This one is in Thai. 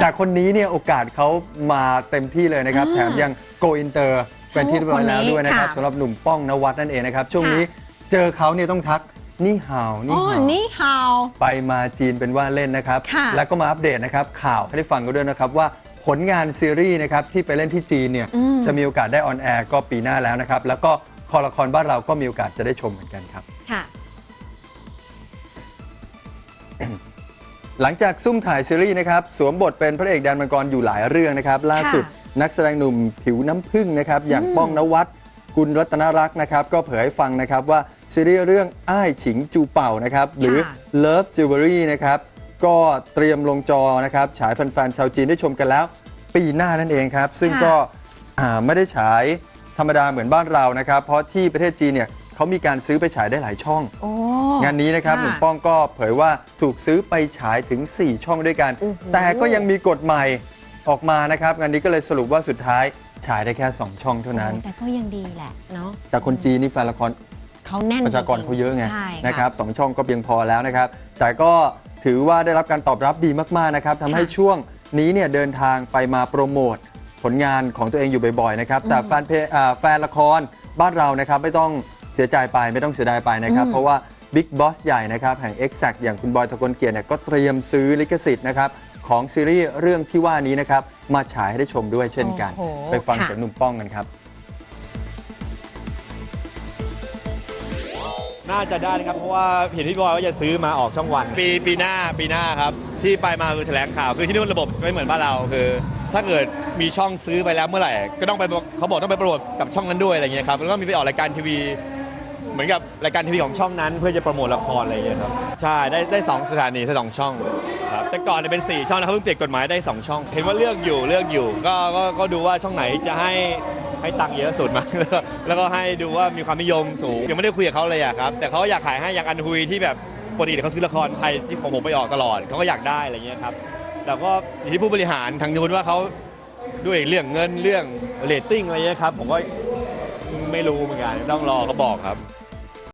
แต่คนนี้เนี่ยโอกาสเขามาเต็มที่เลยนะครับอ่าแถมยังโกอินเตอร์เป็นที่เรียบร้อยแล้วด้วยนะครับค่ะสำหรับหนุ่มป้องนวัดนั่นเองนะครับ ช่วงค่ะนี้เจอเขาเนี่ยต้องทักนี่ฮาวอ๋นี่อฮาวนี่ฮาวไปมาจีนเป็นว่าเล่นนะครับค่ะแล้วก็มาอัปเดตนะครับข่าวให้ได้ฟังกันด้วยนะครับว่าผลงานซีรีส์นะครับที่ไปเล่นที่จีนเนี่ยอืมจะมีโอกาสได้ออนแอร์ก็ปีหน้าแล้วนะครับ แล้วก็คอละครบ้านเราก็มีโอกาสจะได้ชมเหมือนกันครับ ค่ะ หลังจากซุ่มถ่ายซีรีส์นะครับสวมบทเป็นพระเอกแดนมังกรอยู่หลายเรื่องนะครับ ล่าสุดนักแสดงหนุ่มผิวน้ำผึ้งนะครับอย่างอืมป้องนวัดกุลรัตนรักษ์นะครับก็เผยให้ฟังนะครับว่าซีรีส์เรื่องอ้ายฉิงจูเป่านะครับหรือ Love Jewelry นะครับก็เตรียมลงจอนะครับฉายแฟนๆชาวจีนได้ชมกันแล้ว ปีหน้านั่นเองครับ ซึ่งค่ะก็อ่าไม่ได้ฉายธรรมดาเหมือนบ้านเรานะครับ เพราะที่ประเทศจีนเนี่ย เขามีการซื้อไปฉายได้หลายช่อง โอ้ งานนี้นะครับค่ะหนุ่มป้องก็เผยว่าถูกซื้อไปฉายถึง 4 ช่องด้วยกัน โอ้โห แต่ก็ยังมีกฎใหม่ออกมานะครับ งานนี้ก็เลยสรุปว่าสุดท้ายฉายได้แค่ 2 ช่องเท่านั้น แต่ก็ยังดีแหละเนาะแต่คนจีนนี่แฟนละคร เขาแน่นประชากรเขาเยอะไงใช่นะครับสองช่องก็เพียงพอแล้วนะครับ แต่ก็ถือว่าได้รับการตอบรับดีมากๆนะครับทำให้ช่วงนี้เนี่ยเดินทางไปมาโปรโมทผลงานของตัวเองอยู่บ่อยๆนะครับแต่แฟนเพจอ่าแฟนละครบ้านเรานะครับไม่ต้อง เสียใจไปไม่ต้องเสียดายไปนะครับอืมเพราะว่าบิ๊กบอสใหญ่นะครับแห่ง Exact อย่างคุณบอยตะกลเกียรติเนี่ยก็เตรียมซื้อลิขสิทธิ์นะครับของซีรีส์เรื่องที่ว่านี้นะครับมาฉายให้ได้ชมด้วยเช่นกัน โอ้โหไปฟังค่ะ เสียงหนุ่มป้องกันครับ น่าจะได้นะครับ เพราะว่าเห็นพี่บอยว่าจะซื้อมาออกช่องวัน ปีปีหน้าปีหน้าครับ ที่ไปมาคือแถลงข่าวคือที่นู่นระบบไม่เหมือนบ้านเราคือ ถ้าเกิดมีช่องซื้อไปแล้วเมื่อไหร่ ก็ต้องไปบอกเขาบอกต้องไปโปรโมทกับช่องนั้นด้วยอะไรเงี้ยครับแล้วก็มีไปออกรายการทีวี เหมือนกับรายการทีวีของช่องนั้น เพื่อจะโปรโมทละครอะไรเงี้ยครับใช่ได้ได้สองสถานีได้สองช่องครับแต่ก่อนเนี่ยเป็น 4 ช่องนะเขาเพิ่งเปลี่ยนกฎหมายได้ 2 ช่อง เห็นว่าเลือกอยู่เลือกอยู่ก็ก็ก็ดูว่าช่องไหนจะให้ให้ตังค์เยอะสุดมา แล้วก็แล้วก็ให้ดูว่ามีความนิยมสูงยังไม่ได้คุยกับเขาเลยอะครับแต่เขาอยากขายให้อย่างอันฮุยที่แบบปกติเขาซื้อละครไทยที่ของผมไปออกตลอดเขาก็อยากได้อะไรเงี้ยครับแต่ก็อยู่ที่ผู้บริหารทางนู้นว่าเขาด้วยเรื่องเงินเรื่องเรตติ้งอะไรเงี้ยครับผมก็ ไม่รู้เหมือนกันต้องรอเขาบอกครับ